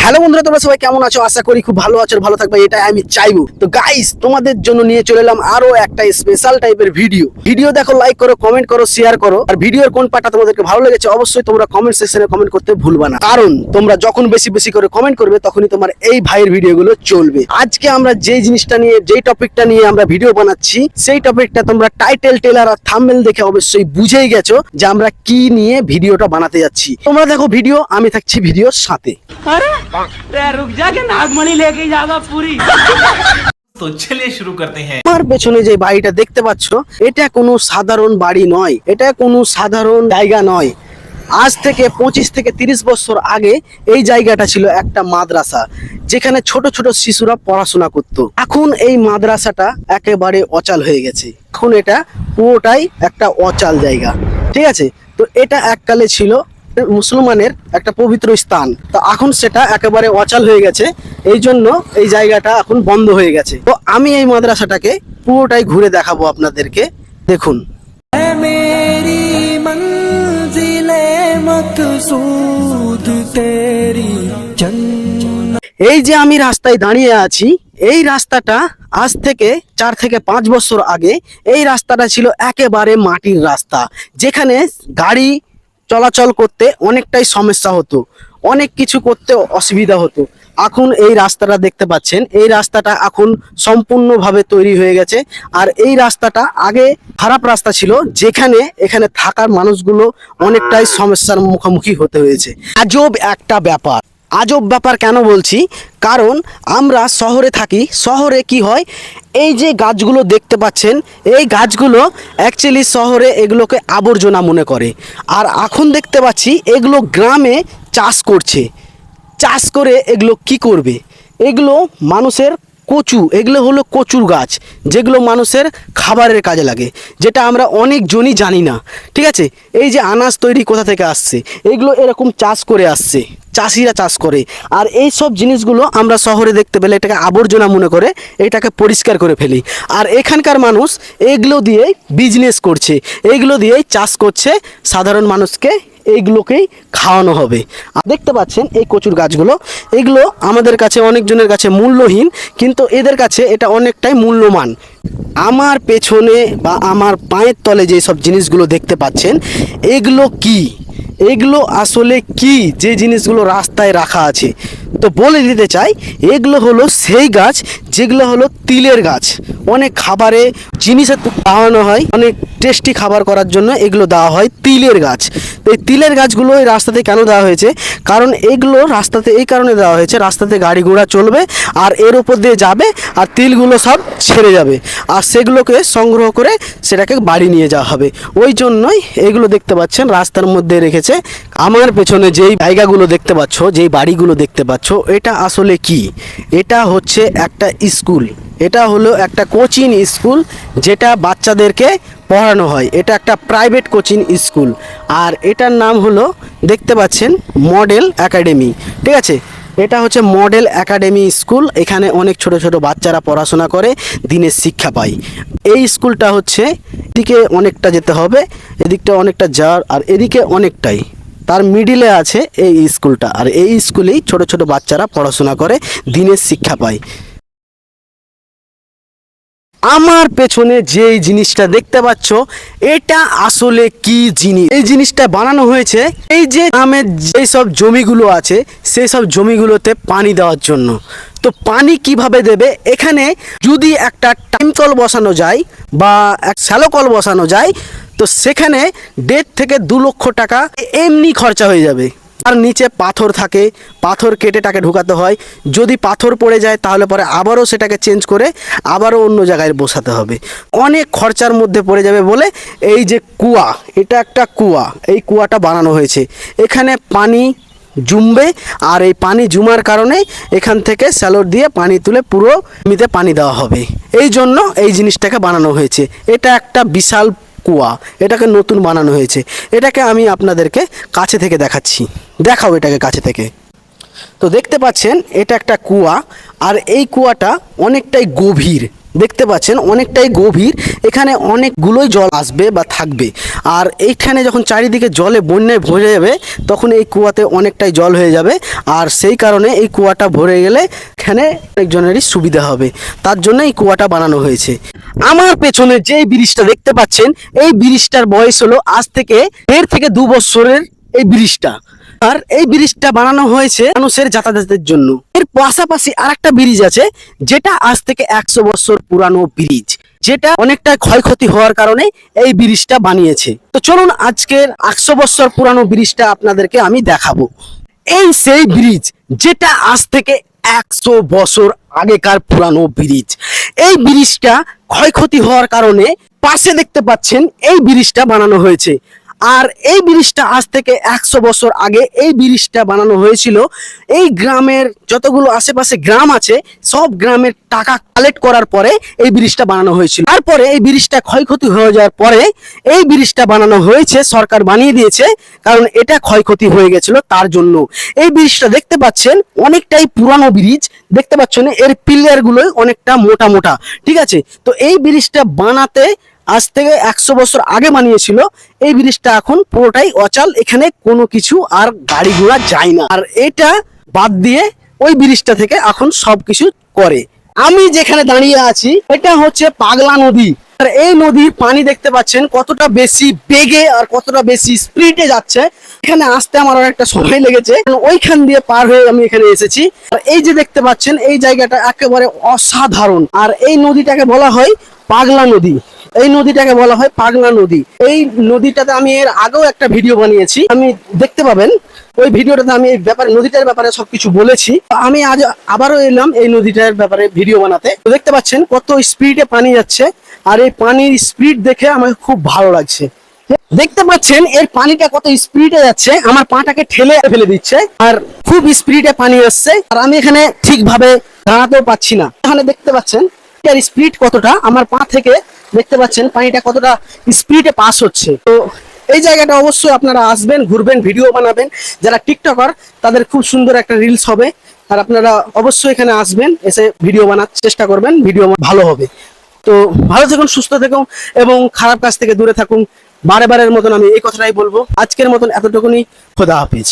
Hello বন্ধুরা, তোমরা সবাই কেমন আছো? আশা করি খুব ভালো আছো, ভালো থাকবে, এটাই আমি চাইব। তো গাইস তোমাদের জন্য নিয়ে চলে এলাম আরও একটা স্পেশাল টাইপের ভিডিও ভিডিও দেখো লাইক করো কমেন্ট করো শেয়ার করো। আর ভিডিওর কোন পার্টটা তোমাদেরকে ভালো লেগেছে, অবশ্যই তোমরা কমেন্ট সেকশনে কমেন্ট করতে ভুলবা না। কারণ, তোমরা যখন বেশি বেশি করে কমেন্ট করবে, তখনই তোমার এই ভাইয়ের ভিডিওগুলো চলবে। আজকে আমরা যেই জিনিসটা নিয়ে, যেই টপিকটা নিয়ে আমরা ভিডিও বানাচ্ছি, সেই টপিকটা তোমরা টাইটেল টেলার আর থাম্বেল দেখে অবশ্যই বুঝেই গেছো যে আমরা কি নিয়ে ভিডিওটা বানাতে যাচ্ছি। তোমরা দেখো ভিডিও আমি থাকছি ভিডিওর সাথে। আরে रुक जा के नागमणि लेके जाएगा पूरी तो चलिए शुरू करते हैं আমার পেছনে যে বাড়িটা দেখতে পাচ্ছ এটা কোনো সাধারণ বাড়ি নয় এটা কোনো সাধারণ জায়গা নয় আজ থেকে পঁচিশ থেকে তিরিশ বছর আগে এই জায়গাটা ছিল একটা মাদ্রাসা যেখানে ছোট ছোট শিশুরা পড়াশোনা করত এখন এই মাদ্রাসাটা একেবারে অচাল হয়ে গেছে এখন এটা পুরোটাই একটা অচাল জায়গা ঠিক আছে তো এটা এককালে ছিল মুসলমানের একটা পবিত্র স্থান। তো এখন সেটা একেবারে অচাল হয়ে গেছে। এই জন্য এই জায়গাটা এখন বন্ধ হয়ে গেছে। তো আমি এই মাদ্রাসাটাকে পুরোটাই ঘুরে দেখাবো আপনাদেরকে। দেখুন। এই যে আমি রাস্তায় দাঁড়িয়ে আছি এই রাস্তাটা আজ থেকে চার থেকে পাঁচ বছর আগে এই রাস্তাটা ছিল একেবারে মাটির রাস্তা। যেখানে গাড়ি চলাচল করতে অনেকটাই সমস্যা হতো। অনেক কিছু করতে অসুবিধা হতো। এখন এই রাস্তাটা দেখতে পাচ্ছেন, এই রাস্তাটা এখন সম্পূর্ণভাবে তৈরি হয়ে গেছে। আর এই রাস্তাটা আগে খারাপ রাস্তা ছিল, যেখানে এখানে থাকার মানুষগুলো অনেকটাই সমস্যার মুখোমুখি হতে হয়েছে। আজব একটা ব্যাপার। আজব ব্যাপার কেন বলছি? কারণ আমরা শহরে থাকি, শহরে কি হয়? এই যে গাছগুলো দেখতে পাচ্ছেন, এই গাছগুলো অ্যাকচুয়ালি শহরে এগুলোকে আবর্জনা মনে করে। আর এখন দেখতে পাচ্ছি এগুলো গ্রামে চাষ করছে। চাষ করে এগুলো কি করবে? এগুলো মানুষের কচু, এগুলো হলো কচুর গাছ, যেগুলো মানুষের খাবারের কাজে লাগে, যেটা আমরা অনেকজনই জানি না, ঠিক আছে? এই যে আনাজ তৈরি কোথা থেকে আসছে, এগুলো এরকম চাষ করে আসছে, চাষিরা চাষ করে, আর এই সব জিনিসগুলো আমরা শহরে দেখতে পেলে এটাকে আবর্জনা মনে করে, এটাকে পরিষ্কার করে ফেলি। আর এখানকার মানুষ এগুলো দিয়েই বিজনেস করছে এইগুলো দিয়েই চাষ করছে সাধারণ মানুষকে এইগুলোকেই খাওয়ানো হবে। আর দেখতে পাচ্ছেন এই কচুর গাছগুলো। এগুলো আমাদের কাছে অনেকজনের কাছে মূল্যহীন, কিন্তু এদের কাছে এটা অনেকটাই মূল্যমান আমার পেছনে বা আমার পায়ের তলে যে সব জিনিসগুলো দেখতে পাচ্ছেন, এগুলো কি? এগুলো আসলে কি? যে জিনিসগুলো রাস্তায় রাখা আছে। তো বলে দিতে চাই, এগুলো হলো সেই গাছ, যেগুলো হলো তিলের গাছ। অনেক খাবারে জিনিসে খাওয়ানো হয়, অনেক টেস্টি খাবার করার জন্য এগুলো দেওয়া হয় তিলের গাছ। তো এই তিলের গাছগুলো এই রাস্তাতে কেন দেওয়া হয়েছে? কারণ এগুলো রাস্তাতে এই কারণে দেওয়া হয়েছে, রাস্তাতে গাড়ি ঘোড়া চলবে আর এর উপর দিয়ে যাবে আর তিলগুলো সব ছেড়ে যাবে। আর সেগুলোকে সংগ্রহ করে সেটাকে বাড়ি নিয়ে যাওয়া হবে। ওই জন্যই এগুলো দেখতে পাচ্ছেন, রাস্তার মধ্যে রেখেছে। আমার পেছনে যেই জায়গাগুলো দেখতে পাচ্ছ, যেই বাড়িগুলো দেখতে পাচ্ছ এটা আসলে কি? এটা হচ্ছে একটা স্কুল। এটা হলো একটা কোচিং স্কুল যেটা বাচ্চাদেরকে পড়ানো হয়। এটা একটা প্রাইভেট কোচিং স্কুল। আর এটার নাম হলো, দেখতে পাচ্ছেন, মডেল একাডেমি। ঠিক আছে? এটা হচ্ছে মডেল একাডেমি স্কুল। এখানে অনেক ছোট ছোট বাচ্চারা পড়াশোনা করে দিনের শিক্ষা পায়। এই স্কুলটা হচ্ছে, এদিকে অনেকটা যেতে হবে, এদিকটা অনেকটা যাওয়ার, আর এদিকে অনেকটাই। তার মিডিলে আছে এই স্কুলটা। আর এই স্কুলেই ছোট ছোট বাচ্চারা পড়াশোনা করে, দিনের শিক্ষা পায়। আমার পেছনে যে জিনিসটা দেখতে পাচ্ছ, এটা আসলে কি জিনিস? এই জিনিসটা বানানো হয়েছে এই যে গ্রামের যেই সব জমিগুলো আছে, সেই সব জমিগুলোতে পানি দেওয়ার জন্য। তো পানি কীভাবে দেবে? এখানে যদি একটা টাইম কল বসানো যায় বা এক শ্যালো কল বসানো যায় তো সেখানে দেড় থেকে দু লক্ষ টাকা এমনি খরচা হয়ে যাবে। আর নিচে পাথর থাকে, পাথর কেটে তাকে ঢুকাতে হয়। যদি পাথর পড়ে যায়, তাহলে পরে আবারও সেটাকে চেঞ্জ করে আবারও অন্য জায়গায় বসাতে হবে। অনেক খরচার মধ্যে পড়ে যাবে বলে এই যে কুয়া, এটা একটা কুয়া। এই কুয়াটা বানানো হয়েছে। এখানে পানি জুমবে, আর এই পানি জুমার কারণে এখান থেকে স্যালোর দিয়ে পানি তুলে পুরো মিতে পানি দেওয়া হবে। এই জন্য এই জিনিসটাকে বানানো হয়েছে। এটা একটা বিশাল কুয়া এটাকে নতুন বানানো হয়েছে। এটাকে আমি আপনাদেরকে কাছে থেকে দেখাচ্ছি। দেখাও এটাকে কাছে থেকে। তো দেখতে পাচ্ছেন, এটা একটা কুয়া, আর এই কুয়াটা অনেকটাই গভীর। দেখতে পাচ্ছেন, অনেকটাই গভীর। এখানে অনেকগুলোই জল আসবে বা থাকবে। আর এইখানে যখন চারিদিকে জলে বন্যায় ভরে যাবে, তখন এই কুয়াতে অনেকটাই জল হয়ে যাবে। আর সেই কারণে এই কুয়াটা ভরে গেলে এখানে অনেকজনেরই সুবিধা হবে। তার জন্য এই কুয়াটা বানানো হয়েছে। আমার পেছনে যে ব্রিজটা দেখতে পাচ্ছেন, এই ব্রিজটার বয়স হলো আজ থেকে দেড় থেকে দু বছরের এই ব্রিজটা। আর এই ব্রিজটা বানানো হয়েছে মানুষের যাতায়াতের জন্য। এর পাশাপাশি আরেকটা ব্রিজ আছে, যেটা আজ থেকে একশো বছর পুরানো ব্রিজ, যেটা অনেকটা ক্ষয়ক্ষতি হওয়ার কারণে এই ব্রিজটা বানিয়েছে। তো চলুন আজকের একশো বছর পুরানো ব্রিজটা আপনাদেরকে আমি দেখাবো। এই সেই ব্রিজ, যেটা আজ থেকে একশো বছর আগেকার পুরানো ব্রিজ। এই ব্রিজটা ক্ষয়ক্ষতি হওয়ার কারণে পাশে দেখতে পাচ্ছেন এই ব্রিজটা বানানো হয়েছে। আর এই ব্রিজটা আজ থেকে একশো বছর আগে এই ব্রিজটা বানানো হয়েছিল। এই গ্রামের যতগুলো আশেপাশে গ্রাম আছে, সব গ্রামের টাকা কালেক্ট করার পরে এই ব্রিজটা বানানো হয়েছিল। তারপরে এই ব্রিজটা ক্ষয়ক্ষতি হয়ে যাওয়ার পরে এই ব্রিজটা বানানো হয়েছে, সরকার বানিয়ে দিয়েছে, কারণ এটা ক্ষয়ক্ষতি হয়ে গেছিল তার জন্য। এই ব্রিজটা দেখতে পাচ্ছেন, অনেকটাই পুরানো ব্রিজ, দেখতে পাচ্ছেন এর পিলার গুলোই অনেকটা মোটা মোটা, ঠিক আছে? তো এই ব্রিজটা বানাতে আজ থেকে একশো বছর আগে বানিয়েছিল। এই ব্রিজটা এখন পুরোটাই অচল, এখানে কোনো কিছু আর গাড়ি ঘোড়া যায় না। আর এটা বাদ দিয়ে ওই ব্রিজটা থেকে এখন সবকিছু করে। আমি যেখানে দাঁড়িয়ে আছি, এটা হচ্ছে পাগলা নদী। আর এই নদীর পানি দেখতে পাচ্ছেন কতটা বেশি বেগে আর কতটা বেশি স্পিডে যাচ্ছে। এখানে আসতে আমার অনেকটা সময় লেগেছে। ওইখান দিয়ে পার হয়ে আমি এখানে এসেছি। আর এই যে দেখতে পাচ্ছেন, এই জায়গাটা একেবারে অসাধারণ। আর এই নদীটাকে বলা হয় পাগলা নদী। এই নদীটাকে বলা হয় পাগলা নদী। এই নদীটাতে আমি এর আগেও একটা ভিডিও বানিয়েছি। আমি দেখতে পাবেন, ওই ভিডিওটাতে আমি এই ব্যাপারে, নদীটার ব্যাপারে সবকিছু বলেছি। আমি আজ আবারও এলাম এই নদীটার ব্যাপারে ভিডিও বানাতে। তো দেখতে পাচ্ছেন কত স্পিডে পানি যাচ্ছে, আর এই পানির স্পিড দেখে আমার খুব ভালো লাগছে। দেখতে পাচ্ছেন, এর পানিটা কত স্পিডে যাচ্ছে, আমার পাটাকে ঠেলে ফেলে দিচ্ছে, আর খুব স্পিডে পানি আসছে, আর আমি এখানে ঠিকভাবে দাঁড়াতেও পাচ্ছি না। এখানে দেখতে পাচ্ছেন পানিটার স্পিড কতটা? আমার পা থেকে দেখতে পাচ্ছেন, পানিটা কতটা স্পিডে পাস হচ্ছে। তো এই জায়গাটা অবশ্যই আপনারা আসবেন, ঘুরবেন ভিডিও বানাবেন। যারা টিকটকার তাদের খুব সুন্দর একটা রিলস হবে। আর আপনারা অবশ্যই এখানে আসবেন, এসে ভিডিও বানার চেষ্টা করবেন ভিডিও ভালো হবে। তো ভালো থাকুন, সুস্থ থাকুন, এবং খারাপ কাজ থেকে দূরে থাকুন। বারে বারের মতন আমি এই কথাটাই বলব। আজকের মতন এতটুকুনি। খোদা হাফিজ।